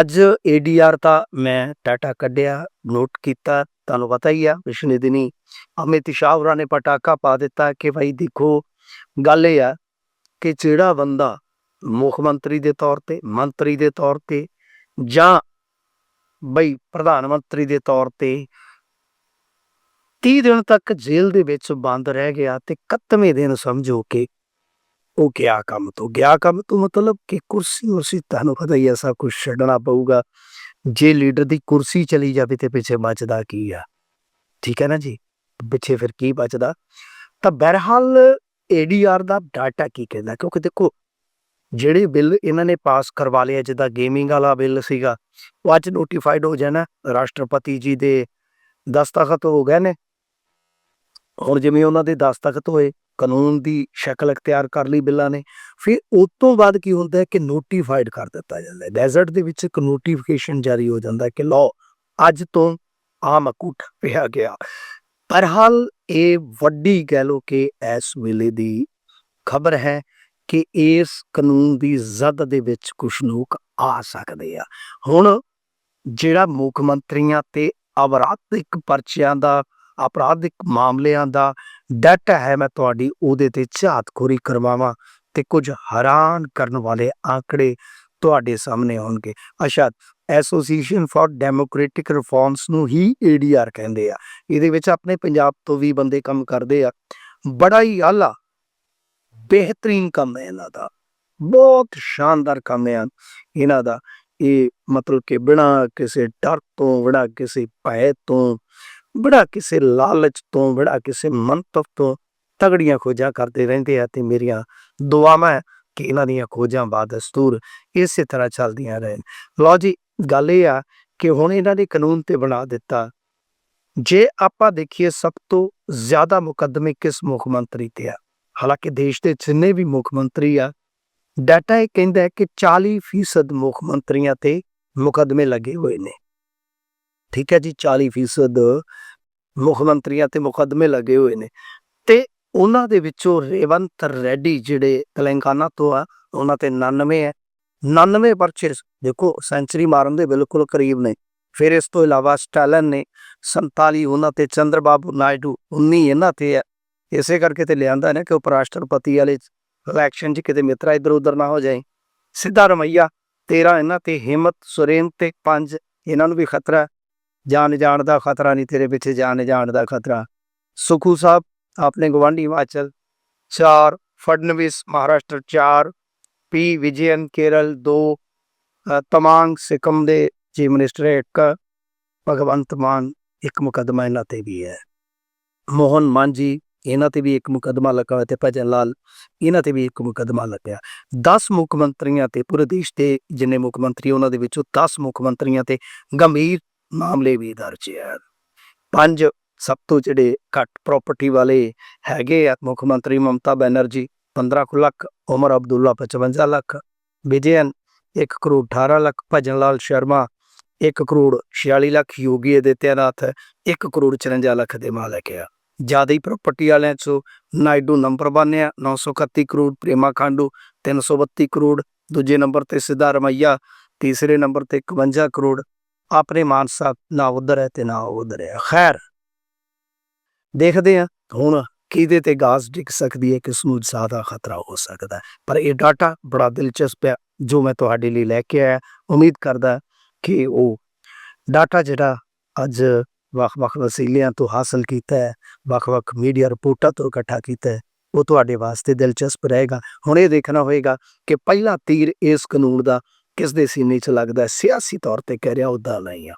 ਅੱਜ ਏਡੀਆਰ ਦਾ ਮੈਂ ਡਾਟਾ ਕੱਢਿਆ ਨੋਟ ਕੀਤਾ, ਤੁਹਾਨੂੰ ਪਤਾ ਹੀ ਆ ਪਿਛਲੇ ਦਿਨੀ ਅਮਿਤ ਸ਼ਾਹ ਹੋਰਾਂ ਨੇ ਪਟਾਕਾ ਪਾ ਦਿੱਤਾ ਕਿ ਭਾਈ ਦੇਖੋ, ਗੱਲ ਇਹ ਆ ਕਿ ਜਿਹੜਾ ਬੰਦਾ ਮੁੱਖ ਮੰਤਰੀ ਦੇ ਤੌਰ ਤੇ, ਮੰਤਰੀ ਦੇ ਤੌਰ ਤੇ ਜਾਂ ਬਈ ਪ੍ਰਧਾਨ ਮੰਤਰੀ ਦੇ ਤੌਰ ਤੇ 30 ਦਿਨ ਤੱਕ ਜੇਲ੍ਹ ਦੇ ਵਿੱਚ ਬੰਦ ਰਹਿ ਗਿਆ ਤੇ 31ਵੇਂ ਦਿਨ ਸਮਝੋ ਕਿ ਉਹ ਗਿਆ ਕੰਮ ਤੋਂ, ਗਿਆ ਕੰਮ ਤੋਂ ਮਤਲਬ ਕਿ ਕੁਰਸੀ ਉਰਸੀ ਤੁਹਾਨੂੰ ਪਤਾ ਹੀ ਆ ਸਭ ਕੁਝ ਛੱਡਣਾ ਪਊਗਾ। ਜੇ ਲੀਡਰ ਦੀ ਕੁਰਸੀ ਚਲੀ ਜਾਵੇ ਤੇ ਪਿੱਛੇ ਬਚਦਾ ਕੀ ਆ? ਠੀਕ ਹੈ ਨਾ ਜੀ? ਪਿੱਛੇ ਫਿਰ ਕੀ ਬਚਦਾ? ਤਾਂ ਬਹਰਹਾਲ ਏਡੀਆਰ ਦਾ ਡਾਟਾ ਕੀ ਕਹਿੰਦਾ? ਕਿਉਂਕਿ ਦੇਖੋ, ਜਿਹੜੇ ਬਿੱਲ ਇਹਨਾਂ ਨੇ ਪਾਸ ਕਰਵਾ ਲਿਆ ਜਿੱਦਾਂ ਗੇਮਿੰਗ ਵਾਲਾ ਬਿੱਲ ਸੀਗਾ, ਉਹ ਅੱਜ ਨੋਟੀਫਾਈਡ ਹੋ ਜਾਣਾ। ਰਾਸ਼ਟਰਪਤੀ ਜੀ ਦੇ ਦਸਤਖਤ ਹੋ ਗਏ ਨੇ। ਹੁਣ ਜਿਵੇਂ ਉਹਨਾਂ ਦੇ ਦਸਤਖਤ ਹੋਏ ਕਾਨੂੰਨ ਦੀ ਸ਼ਕਲ ਅਖਤਿਆਰ ਕਰ ਲਈ ਬਿੱਲਾਂ ਨੇ, ਫਿਰ ਉਸ ਤੋਂ ਬਾਅਦ ਕੀ ਹੁੰਦਾ ਹੈ ਕਿ ਨੋਟੀਫਾਈਡ ਕਰ ਦਿੱਤਾ ਜਾਂਦਾ ਹੈ। ਡੈਜ਼ਰਟ ਦੇ ਵਿੱਚ ਇੱਕ ਨੋਟੀਫਿਕੇਸ਼ਨ ਜਾਰੀ ਹੋ ਜਾਂਦਾ ਹੈ ਕਿ ਲਓ, ਅੱਜ ਤੋਂ ਆਮ ਅਕੂਟ ਪਿਆ ਗਿਆ। ਪਰ ਹਾਲ ਇਹ ਵੱਡੀ ਕਹਿ ਲੋ ਕਿ ਇਸ ਵੇਲੇ ਦੀ ਖਬਰ ਹੈ ਕਿ ਇਸ ਕਾਨੂੰਨ ਦੀ ਜ਼ਦ ਦੇ ਵਿੱਚ ਕੁਝ ਲੋਕ ਆ ਸਕਦੇ ਆ। ਹੁਣ ਜਿਹੜਾ ਮੁੱਖ ਮੰਤਰੀਆਂ ਤੇ ਅਪਰਾਧਿਕ ਪਰਚਿਆਂ ਦਾ, ਅਪਰਾਧਿਕ ਮਾਮਲਿਆਂ ਦਾ ਡਾਟਾ ਹੈ ਮੈਂ ਤੁਹਾਡੀ ਉਹਦੇ ਤੇ ਝਾਤਖੋਰੀ ਕਰਵਾਵਾਂ ਤੇ ਕੁਝ ਹੈਰਾਨ ਕਰਨ ਵਾਲੇ ਆંકੜੇ ਤੁਹਾਡੇ ਸਾਹਮਣੇ ਆਉਣਗੇ। ਅੱਛਾ ਐਸੋਸੀਏਸ਼ਨ ਫਾਰ ਡੈਮੋਕ੍ਰੈਟਿਕ ਰਿਫਾਰਮਸ ਨੂੰ ਹੀ ਏਡੀਆਰ ਕਹਿੰਦੇ ਆ। ਇਹਦੇ ਵਿੱਚ ਆਪਣੇ ਪੰਜਾਬ ਤੋਂ ਵੀ ਬੰਦੇ ਕੰਮ ਕਰਦੇ ਆ। ਬੜਾ ਹੀ ਆਲਾ, ਬਿਹਤਰੀਨ ਕੰਮ ਹੈ ਇਹਨਾਂ ਦਾ। ਬਹੁਤ ਸ਼ਾਨਦਾਰ ਕੰਮ ਹੈ ਇਹਨਾਂ ਦਾ। ਇਹ ਮਤਲਬ ਕਿ ਬਿਨਾ ਕਿਸੇ ਡਰ ਤੋਂ, ਬਿਨਾ ਕਿਸੇ ਭੈ ਤੋਂ ਬੜਾ ਕਿਸੇ ਲਾਲਚ ਤੋਂ, ਬੜਾ ਕਿਸੇ ਮੰਤਵ ਤੋਂ ਤਗੜੀਆਂ ਖੋਜਾਂ ਕਰਦੇ ਰਹਿੰਦੇ ਆ ਤੇ ਮੇਰੀਆਂ ਦੁਆਵਾਂ ਕਿ ਇਹਨਾਂ ਦੀਆਂ ਖੋਜਾਂ ਬਾਦਸਤੂਰ ਇਸੇ ਤਰ੍ਹਾਂ ਚੱਲਦੀਆਂ ਰਹਿਣ। ਲਓ ਜੀ, ਗੱਲ ਇਹ ਆ ਕਿ ਹੁਣ ਇਹਨਾਂ ਨੇ ਕਾਨੂੰਨ ਤੇ ਬਣਾ ਦਿੱਤਾ। ਜੇ ਆਪਾਂ ਦੇਖੀਏ, ਸਭ ਤੋਂ ਜ਼ਿਆਦਾ ਮੁਕੱਦਮੇ ਕਿਸ ਮੁੱਖ ਮੰਤਰੀ ਤੇ ਆ? ਹਾਲਾਂਕਿ ਦੇਸ਼ ਦੇ ਜਿੰਨੇ ਵੀ ਮੁੱਖ ਮੰਤਰੀ ਆ, ਡਾਟਾ ਇਹ ਕਹਿੰਦਾ ਹੈ ਕਿ 40% ਮੁੱਖ ਮੰਤਰੀਆਂ ਤੇ ਮੁਕੱਦਮੇ ਲੱਗੇ ਹੋਏ ਨੇ। ਠੀਕ ਹੈ ਜੀ 40% ਮੁੱਖ ਮੰਤਰੀਆਂ ਤੇ ਮੁਕੱਦਮੇ ਲੱਗੇ ਹੋਏ ਨੇ। ਤੇ ਉਹਨਾਂ ਦੇ ਵਿੱਚੋਂ ਰੇਵੰਤ ਰੈਡੀ ਜਿਹੜੇ ਤੇਲੰਗਾਨਾ ਤੋਂ ਆ, ਉਹਨਾਂ ਤੇ 99 ਹੈ। 99 ਪਰਚੇ ਦੇਖੋ, ਸੈਂਚਰੀ ਮਾਰਨ ਦੇ ਬਿਲਕੁਲ ਕਰੀਬ ਨੇ। ਫਿਰ ਇਸ ਤੋਂ ਇਲਾਵਾ ਸਟਾਲਨ ਨੇ 47 ਉਹਨਾਂ ਤੇ ਚੰਦਰਬਾਬੂ ਨਾਇਡੂ 19 ਇਹਨਾਂ ਤੇ ਹੈ। ਇਸੇ ਕਰਕੇ ਤੇ ਲਿਆਂਦਾ ਨਾ ਕਿ ਉਪ ਰਾਸ਼ਟਰਪਤੀ ਵਾਲੇ ਇਲੈਕਸ਼ਨ 'ਚ ਕਿਤੇ ਮਿੱਤਰਾ ਇੱਧਰ ਉੱਧਰ ਨਾ ਹੋ ਜਾਏ। ਸਿੱਧਾ ਰਮਈਆ 13 ਇਹਨਾਂ ਤੇ, ਹਿੰਮਤ ਸੁਰੇਨ ਤੇ 5 ਇਹਨਾਂ ਨੂੰ ਵੀ ਖਤਰਾ ਜਾਨ ਜਾਣ ਦਾ ਖਤਰਾ ਨਹੀਂ, ਤੇਰੇ ਪਿੱਛੇ ਜਾਨ ਜਾਣ ਦਾ ਖਤਰਾ। ਸੁਖੂ ਸਾਹਿਬ, ਆਪਣੇ ਗਵਾਂਢੀ ਹਿਮਾਚਲ 4 ਫੜਨਵਿਸ ਮਹਾਰਾਸ਼ਟਰ 4 ਪੀ ਵਿਜਯਨ ਕੇਰਲ 2 ਤਮਾਂਗ, ਸਿੱਕਮ ਦੇ ਚੀਫ ਮਿਨਿਸਟਰ, ਇੱਕ, ਭਗਵੰਤ ਮਾਨ, ਇੱਕ ਮੁਕਦਮਾ ਇਹਨਾਂ ਤੇ ਵੀ ਹੈ। ਮੋਹਨ ਮਾਂਜੀ ਇਹਨਾਂ ਤੇ ਵੀ ਇੱਕ ਮੁਕਦਮਾ ਲੱਗਾ ਹੋਇਆ ਤੇ ਭਜਨ ਲਾਲ, ਇਹਨਾਂ ਤੇ ਵੀ ਇੱਕ ਮੁਕਦਮਾ ਲੱਗਿਆ। 10 ਮੁੱਖ ਮੰਤਰੀਆਂ ਤੇ, ਪੂਰੇ ਦੇਸ਼ ਦੇ ਜਿੰਨੇ ਮੁੱਖ ਮੰਤਰੀ ਉਹਨਾਂ ਦੇ ਵਿੱਚੋਂ 10 ਮੁੱਖ ਮੰਤਰੀਆਂ ਤੇ ਗੰਭੀਰ ਮਾਮਲੇ ਵੀ ਦਰਜ ਹੈ। ਪੰਜ ਸਭ ਤੋਂ ਜਿਹੜੇ ਘੱਟ ਪ੍ਰਾਪਰਟੀ ਵਾਲੇ ਹੈਗੇ ਆ, ਮੁੱਖ ਮੰਤਰੀ ਮਮਤਾ ਬੈਨਰਜੀ 15 ਕੁ ਲੱਖ, ਉਮਰ ਅਬਦੁੱਲਾ 55 ਲੱਖ, ਵਿਜੇਨ 1 ਕਰੋੜ 18 ਲੱਖ, ਭਜਨ ਲਾਲ ਸ਼ਰਮਾ 1 ਕਰੋੜ 46 ਲੱਖ, ਯੋਗੀ ਆਦਿੱਤਿਆਨਾਥ 1 ਕਰੋੜ 54 ਲੱਖ ਦੇ ਮਾਲਕ ਆ। ਜ਼ਿਆਦਾ ਹੀ ਪ੍ਰਾਪਰਟੀ ਵਾਲਿਆਂ ਚੋਂ ਨਾਇਡੂ ਨੰਬਰ 1 ਆ 931 ਕਰੋੜ ਪ੍ਰੇਮਾ ਖਾਂਡੂ 332 ਕਰੋੜ, ਦੂਜੇ ਨੰਬਰ ਤੇ ਸਿੱਧਾ ਰਮਈਆ, ਤੀਸਰੇ ਨੰਬਰ ਤੇ 51 ਕਰੋੜ ਆਪਣੇ ਮਾਨ ਸਾਹਿਬ ਨਾ ਉਧਰ ਹੈ ਤੇ ਨਾ ਉਧਰ ਹੈ। ਖੈਰ, ਦੇਖਦੇ ਆ ਹੁਣ ਕਿਹਦੇ ਤੇ ਗਾਸ ਡਿੱਗ ਸਕਦੀ ਹੈ, ਕਿਸ ਨੂੰ ਜ਼ਿਆਦਾ ਖਤਰਾ ਹੋ ਸਕਦਾ ਹੈ। ਪਰ ਇਹ ਡਾਟਾ ਬੜਾ ਦਿਲਚਸਪ ਹੈ, ਜੋ ਮੈਂ ਤੁਹਾਡੇ ਲਈ ਲੈ ਕੇ ਆਇਆ। ਉਮੀਦ ਕਰਦਾ ਕਿ ਉਹ ਡਾਟਾ ਜਿਹੜਾ ਅੱਜ ਵੱਖ-ਵੱਖ ਵਸੀਲਿਆਂ ਤੋਂ ਹਾਸਲ ਕੀਤਾ ਹੈ, ਵੱਖ-ਵੱਖ ਮੀਡੀਆ ਰਿਪੋਰਟਾਂ ਤੋਂ ਇਕੱਠਾ ਕੀਤਾ ਹੈ, ਉਹ ਤੁਹਾਡੇ ਵਾਸਤੇ ਦਿਲਚਸਪ ਰਹੇਗਾ। ਹੁਣ ਇਹ ਦੇਖਣਾ ਹੋਏਗਾ ਕਿ ਪਹਿਲਾ ਤੀਰ ਇਸ ਕਾਨੂੰਨ ਦਾ ਕਿਸ ਦੇ ਸੀਨੇ 'ਚ ਲੱਗਦਾ ਸਿਆਸੀ ਤੌਰ ਤੇ ਕਹਿ ਰਿਹਾ ਉਹਦਾ ਨਹੀਂ ਆ।